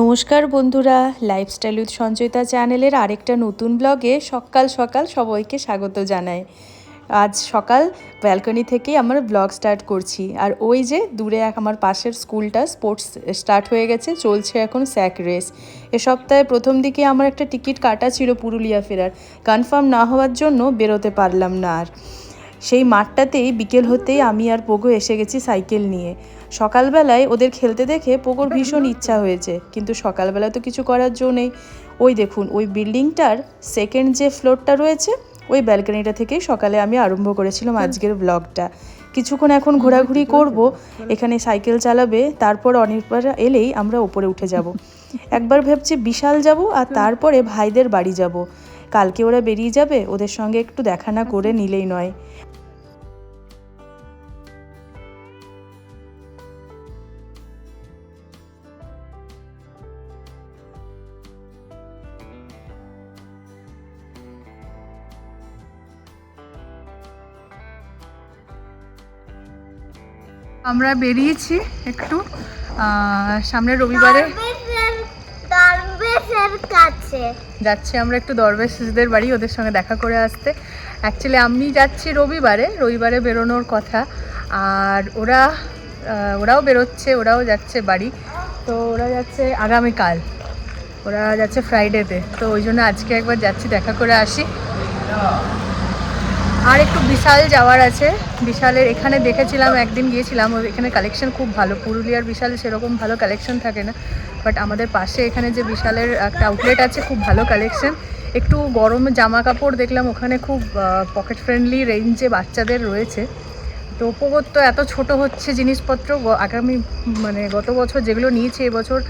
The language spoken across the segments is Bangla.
নমস্কার বন্ধুরা লাইফস্টাইল উইথ সঞ্চয়িতা চ্যানেলের আরেকটা নতুন ব্লগে সকাল সকাল সবাইকে স্বাগত জানাই। আজ সকাল ব্যালকনি থেকেই আমার ব্লগ স্টার্ট করছি। আর ওই যে দূরে এক আমার পাশের স্কুলটা স্পোর্টস স্টার্ট হয়ে গেছে, চলছে এখন স্যাক রেস এ সপ্তাহে প্রথম দিকে আমার একটা টিকিট কাটা ছিল পুরুলিয়া ফেরার। কনফার্ম না হওয়ার জন্য বেরোতে পারলাম না আর। সেই মাঠটাতেই বিকেল হতেই আমি আর পোগো এসে গেছি সাইকেল নিয়ে। সকালবেলায় ওদের খেলতে দেখে পোগোর ভীষণ ইচ্ছা হয়েছে, কিন্তু সকালবেলা তো কিছু করার জো নেই। ওই দেখুন, ওই বিল্ডিংটার সেকেন্ড যে ফ্লোরটা রয়েছে, ওই ব্যালকনিটা থেকেই সকালে আমি আরম্ভ করেছিলাম আজকের ব্লগটা কিছুক্ষণ এখন ঘোরাঘুরি করব, এখানে সাইকেল চালাবে, তারপর অনির্বার এলেই আমরা ওপরে উঠে যাব। একবার ভেবছি বিশাল যাব আর তারপরে ভাইদের বাড়ি যাব। কালকে ওরা বেরিয়ে যাবে, ওদের সঙ্গে একটু দেখা না করে নিলেই নয়। আমরা বেরিয়েছি একটু আহ, সামনের রবিবারে কাছে। যাচ্ছি আমরা একটু দরবেশদের বাড়ি ওদের সঙ্গে দেখা করে আসতে। অ্যাকচুয়ালি আমি যাচ্ছি রবিবারে রবিবারে বেরোনোর কথা। আর ওরা ওরাও বেরোচ্ছে ওরাও যাচ্ছে বাড়ি। তো ওরা যাচ্ছে আগামীকাল। ওরা যাচ্ছে ফ্রাইডেতে তো ওই জন্য আজকে একবার যাচ্ছি দেখা করে আসি। আর একটু বিশাল যাওয়ার আছে। বিশালের এখানে দেখেছিলাম, একদিন গিয়েছিলাম ওর এখানে কালেকশন খুব ভালো। পুরুলিয়ার বিশালে সেরকম ভালো কালেকশন থাকে না। বাট আমাদের পাশে এখানে যে বিশালের একটা আউটলেট আছে, খুব ভালো কালেকশন একটু গরম জামা কাপড় দেখলাম, ওখানে খুব পকেট ফ্রেন্ডলি রেঞ্জে বাচ্চাদের রয়েছে। তো উপগত তো এত ছোট হচ্ছে জিনিসপত্র আগামী মানে গত বছর যেগুলো নিয়েছে, এবছর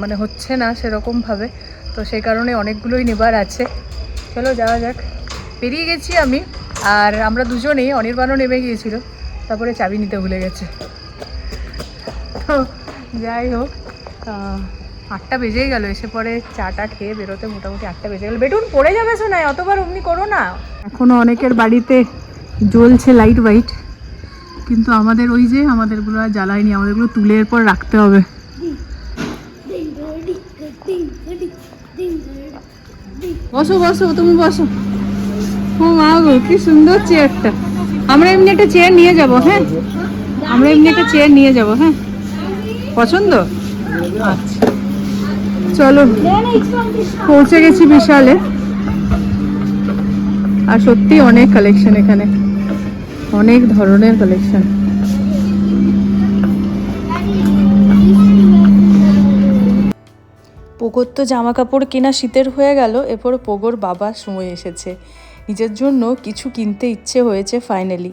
মানে হচ্ছে না সেরকমভাবে। তো সেই কারণে অনেকগুলোই নেবার আছে। চলো যাওয়া যাক। বেরিয়ে গেছি আমি আর আমরা দুজনেই অনির্বাণও নেমে গিয়েছিল তারপরে চাবি নিতে ভুলে গেছে তো যাই হোক আটটা বেজেই গেল এসে পরে চাটা খেয়ে বেরোতে মোটামুটি আটটা বেজে গেল বেটুন পড়ে যাবে শোনায় অতবার অমনি করো না এখনও অনেকের বাড়িতে জ্বলছে লাইট ওয়াইট কিন্তু আমাদের ওই যে আমাদেরগুলো আর জ্বালায়নি আমাদেরগুলো তুলে এরপর রাখতে হবে বসো বসো তুমি বসো ও মা গো, কি সুন্দর চেয়ারটা। আমরা এমনি একটা চেয়ার নিয়ে যাব হ্যাঁ? আমরা এমনি একটা চেয়ার নিয়ে যাব হ্যাঁ? পছন্দ? আচ্ছা চলো, পৌঁছে গেছি বিশালে। আর সত্যি অনেক কালেকশন এখানে। অনেক ধরনের কালেকশন পোগোর তো জামা কাপড় কেনা শীতের হয়ে গেল, এরপর পোগোর বাবার সময় এসেছে। নিজের জন্য কিছু কিনতে ইচ্ছে হয়েছে ফাইনালি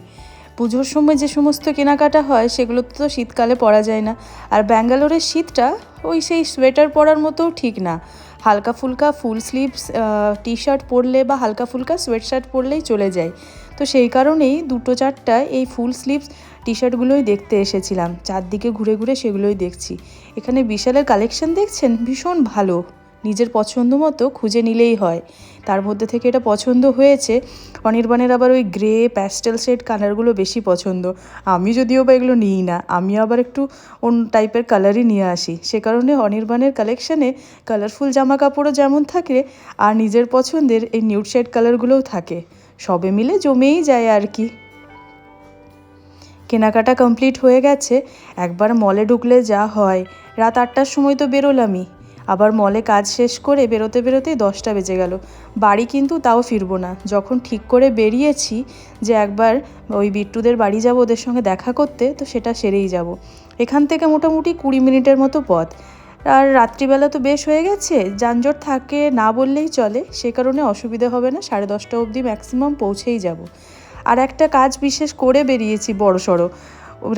পুজোর সময় যে সমস্ত কেনাকাটা হয়, সেগুলো তো শীতকালে পরা যায় না। আর ব্যাঙ্গালোরের শীতটা, ওই সেই সোয়েটার পরার মতোও ঠিক না। হালকা ফুলকা ফুল স্লিভস টি শার্ট পরলে বা হালকা ফুলকা সোয়েট শার্ট পরলেই চলে যায়। তো সেই কারণেই দুটো চারটা এই ফুল স্লিভস টি শার্টগুলোই দেখতে এসেছিলাম। চারদিকে ঘুরে ঘুরে সেগুলোই দেখছি। এখানে বিশালের কালেকশন দেখছেন? ভীষণ ভালো। নিজের পছন্দ মতো খুঁজে নিলেই হয়। তার মধ্যে থেকে এটা পছন্দ হয়েছে। অনির্বাণের আবার ওই গ্রে প্যাস্টেল শেড কালারগুলো বেশি পছন্দ। আমি যদিও বা এগুলো নিই না, আমি আবার একটু অন্য টাইপের কালারই নিয়ে আসি। সে কারণে অনির্বাণের কালেকশানে কালারফুল জামা কাপড়ও যেমন থাকে, আর নিজের পছন্দের এই নিউড শেড কালারগুলোও থাকে। সবে মিলে জমেই যায় আর কি। কেনাকাটা কমপ্লিট হয়ে গেছে। একবার মলে ঢুকলে যা হয়। রাত আটটার সময় তো বেরোলামই। আবার মলে কাজ শেষ করে বেরোতে বেরোতেই দশটা বেজে গেল। বাড়ি কিন্তু তাও ফিরবো না। যখন ঠিক করে বেরিয়েছি যে একবার ওই বিট্টুদের বাড়ি যাব ওদের সঙ্গে দেখা করতে, তো সেটা সেরেই যাব। এখান থেকে মোটামুটি কুড়ি মিনিটের মতো পথ। আর রাত্রিবেলা তো বেশ হয়ে গেছে। যানজট থাকে না বললেই চলে। সে কারণে অসুবিধা হবে না। সাড়ে দশটা অবধি ম্যাক্সিমাম পৌঁছেই যাব। আর একটা কাজ বিশেষ করে বেরিয়েছি বড় সড়ো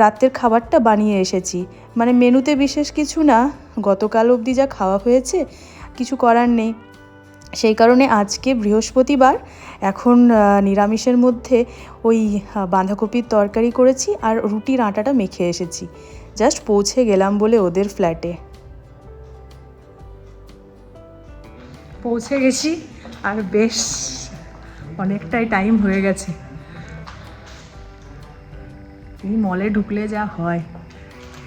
রাতের খাবারটা বানিয়ে এসেছি। মানে মেনুতে বিশেষ কিছু না, গতকাল অবধি যা খাওয়া হয়েছে, কিছু করার নেই। সেই কারণে আজকে বৃহস্পতিবার, এখন নিরামিষের মধ্যে ওই বাঁধাকপির তরকারি করেছি আর রুটির আটাটা মেখে এসেছি। জাস্ট পৌঁছে গেলাম বলে ওদের ফ্ল্যাটে। পৌঁছে গেছি আর বেশ, অনেকটাই টাইম হয়ে গেছে। এই মলে ঢুকলে যা হয়।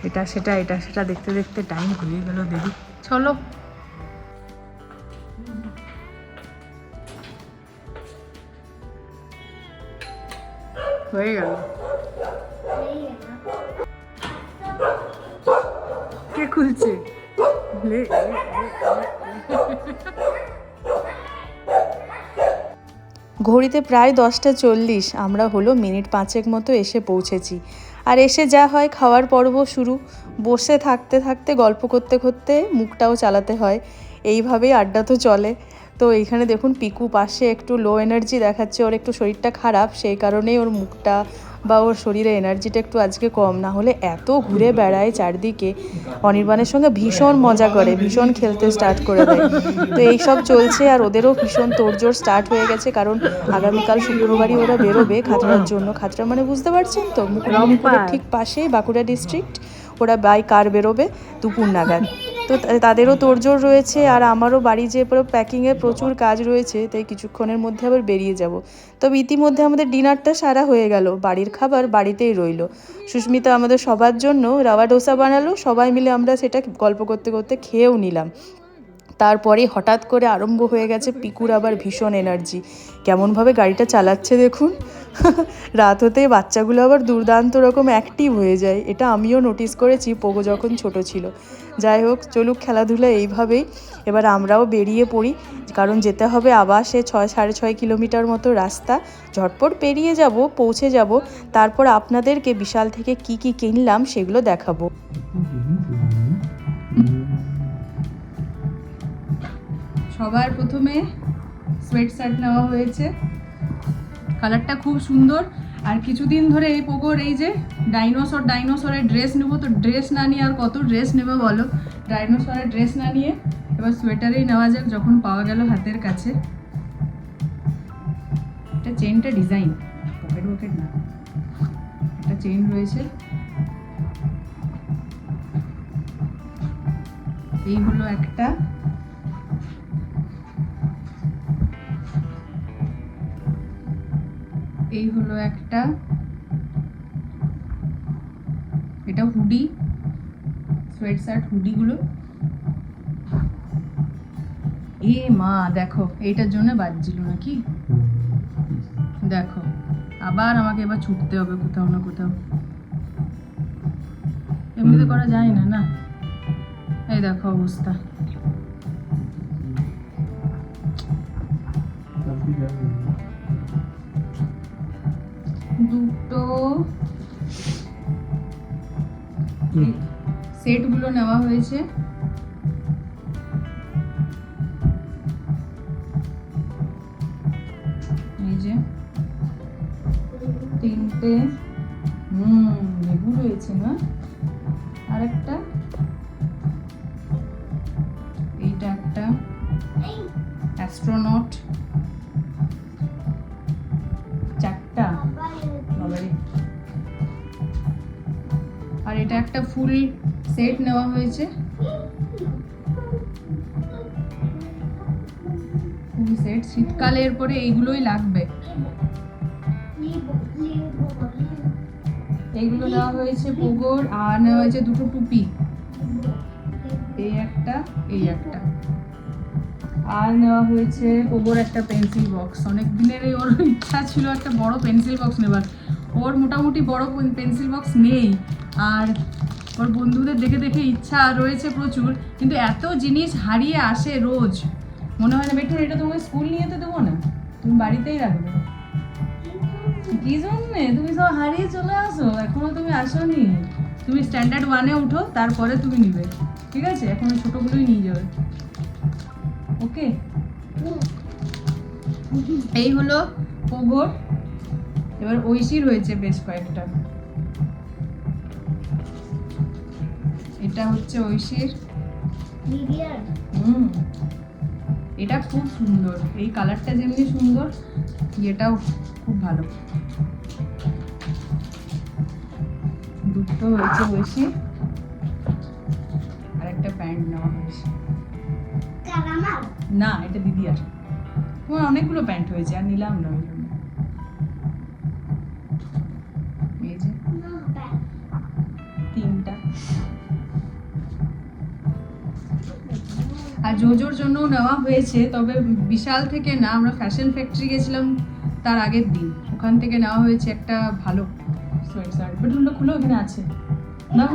এটা সেটা এটা সেটা দেখতে দেখতে টাইম ঘুরিয়ে গেল দেখি। চলো। হয়ে গেল। কে খুলছে? ঘড়িতে প্রায় দশটা চল্লিশ, আমরা হলো মিনিট পাঁচেক মতো এসে পৌঁছেছি। আর এসে যা হয় খাওয়ার পর্ব শুরু। বসে থাকতে থাকতে, গল্প করতে করতে মুখটাও চালাতে হয়। এইভাবেই আড্ডা তো চলে। তো এইখানে দেখুন পিকু পাশে একটু লো এনার্জি দেখাচ্ছে, ওর একটু শরীরটা খারাপ, সেই কারণেই ওর মুখটা বা ওর শরীরে এনার্জিটা একটু আজকে কম না হলে এত ঘুরে বেড়ায় চারদিকে। অনির্বাণের সঙ্গে ভীষণ মজা করে ভীষণ খেলতে স্টার্ট করে দেয়। তো এইসব চলছে আর ওদেরও ভীষণ তোড়জোড় স্টার্ট হয়ে গেছে কারণ আগামীকাল শুক্রবারই ওরা বেরোবে খাতড়ার জন্য। খাতড়া মানে বুঝতে পারছেন তো? মুকুটমণিপুরের ঠিক পাশেই বাঁকুড়া ডিস্ট্রিক্ট ওরা বাই কার বেরোবে দুপুর নাগাদ। তো তাদেরও তোড়জোড় রয়েছে আর আমারও বাড়ি যে পুরো প্যাকিংয়ের প্রচুর কাজ রয়েছে, তাই কিছুক্ষণের মধ্যে আবার বেরিয়ে যাব। তবে ইতিমধ্যে আমাদের ডিনারটা সারা হয়ে গেল, বাড়ির খাবার বাড়িতেই রইল। সুস্মিতা আমাদের সবার জন্য রাওয়া ডোসা বানালো, সবাই মিলে আমরা সেটা গল্প করতে করতে খেয়েও নিলাম। তারপরে হঠাৎ করে আরম্ভ হয়ে গেছে পিকুর আবার ভীষণ এনার্জি। কেমনভাবে গাড়িটা চালাচ্ছে দেখুন। রাত হতে বাচ্চাগুলো আবার দুর্দান্ত রকম অ্যাক্টিভ হয়ে যায়। এটা আমিও নোটিস করেছি, পোগো যখন ছোট ছিল। যাই হোক, চলুক খেলাধুলা এইভাবেই। এবার আমরাও বেরিয়ে পড়ি, কারণ যেতে হবে আবার সে ছয়, সাড়ে ছয় কিলোমিটার মতো রাস্তা। ঝটপট পেরিয়ে যাব, পৌঁছে যাব। তারপর আপনাদেরকে বিশাল থেকে কি কি কিনলাম সেগুলো দেখাবো। সবার প্রথমে সোয়েট শার্ট নেওয়া হয়েছে। কালারটা খুব সুন্দর। আর কিছুদিন ধরে এই পোগোর এই যে ডাইনোসর ডাইনোসরের ড্রেস নেব, তো ড্রেস না নিয়ে আর কত ড্রেস নেব বলো? ডাইনোসরের ড্রেস না নিয়ে এবার সোয়েটারেই নেওয়া যাক যখন পাওয়া গেল হাতের কাছে। এটা চেনটা ডিজাইন পকেট পকেট না। একটা চেন রয়েছে। এই হলো একটা। এই হলো একটা, এটা হুডি সোয়েট শার্ট হুডিগুলো। এ মা, দেখো, এইটার জন্য বাজছিল নাকি? দেখো, আবার আমাকে এবার ছুটতে হবে কোথাও না কোথাও। এমনিতে করা যায় না না? এই দেখো অবস্থা। দুটো সেটগুলো নেওয়া হয়েছে। এই যে তিনটে হুম লেবু রয়েছে না? আরেকটা? নেওয়া হয়েছে। সেট শীতকালে এরপরে এইগুলোই লাগবে। এইগুলো নেওয়া হয়েছে পোগোর আর নেওয়া হয়েছে দুটো টুপি। এই একটা এই একটা। আর নেওয়া হয়েছে পোগোর একটা পেন্সিল বক্স অনেক দিনের ওর ইচ্ছা ছিল একটা বড় পেন্সিল বক্স নেবার। ওর মোটামুটি বড় পেন্সিল বক্স নেই। আর ওর বন্ধুদের দেখে দেখে ইচ্ছা রয়েছে প্রচুর, কিন্তু এত জিনিস হারিয়ে আসে রোজ। মনে হয় না, বেটু, এটা তোমাকে স্কুল নিয়ে তো দেবো না। তুমি বাড়িতেই রাখবে। কি জন্যে? তুমি সব হারিয়ে চলে আসো, এখনও তুমি আসোনি। তুমি স্ট্যান্ডার্ড ওয়ানে উঠো, তারপরে তুমি নিবে। ঠিক আছে? এখন ছোটোগুলোই নিয়ে যাবে। ওকে? এই হলো পোগোর এবার ঐশী রয়েছে বেশ কয়েকটা। এটা হচ্ছে ঐশীর। হুম। এটা খুব সুন্দর। এই কালারটা যেমনি সুন্দর এটাও খুব ভালো। দুটো হয়েছে ঐশী। আর একটা প্যান্ট নেওয়া হয়েছে। না এটা দিদি আর তোমার অনেকগুলো প্যান্ট হয়েছে আর নিলাম না। আর জোজোর জন্য নেওয়া হয়েছে তবে বিশাল থেকে না আমরা ফ্যাশন ফ্যাক্টরি গেছিলাম তার আগের দিন। ওখান থেকে নেওয়া হয়েছে একটা ভালো। সোয়েট শার্ট বেডরুমটা খুলে ওখানে আছে। না।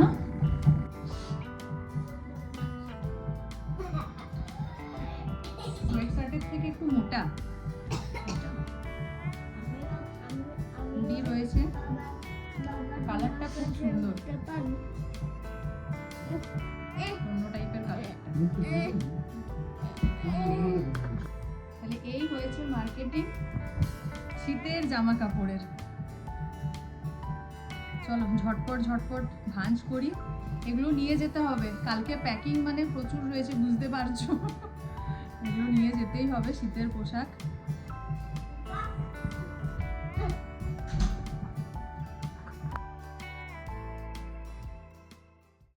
থেকে একটু মোটা। রয়েছে। কালারটা খুব সুন্দর। অন্য টাইপের তাহলে এই হয়েছে মার্কেটিং শীতের জামা কাপড়ের চলো ঝটপট ঝটপট ভাঁজ করি। এগুলো নিয়ে যেতে হবে। কালকে প্যাকিং মানে প্রচুর রয়েছে, বুঝতে পারছ? এগুলো নিয়ে যেতেই হবে শীতের পোশাক।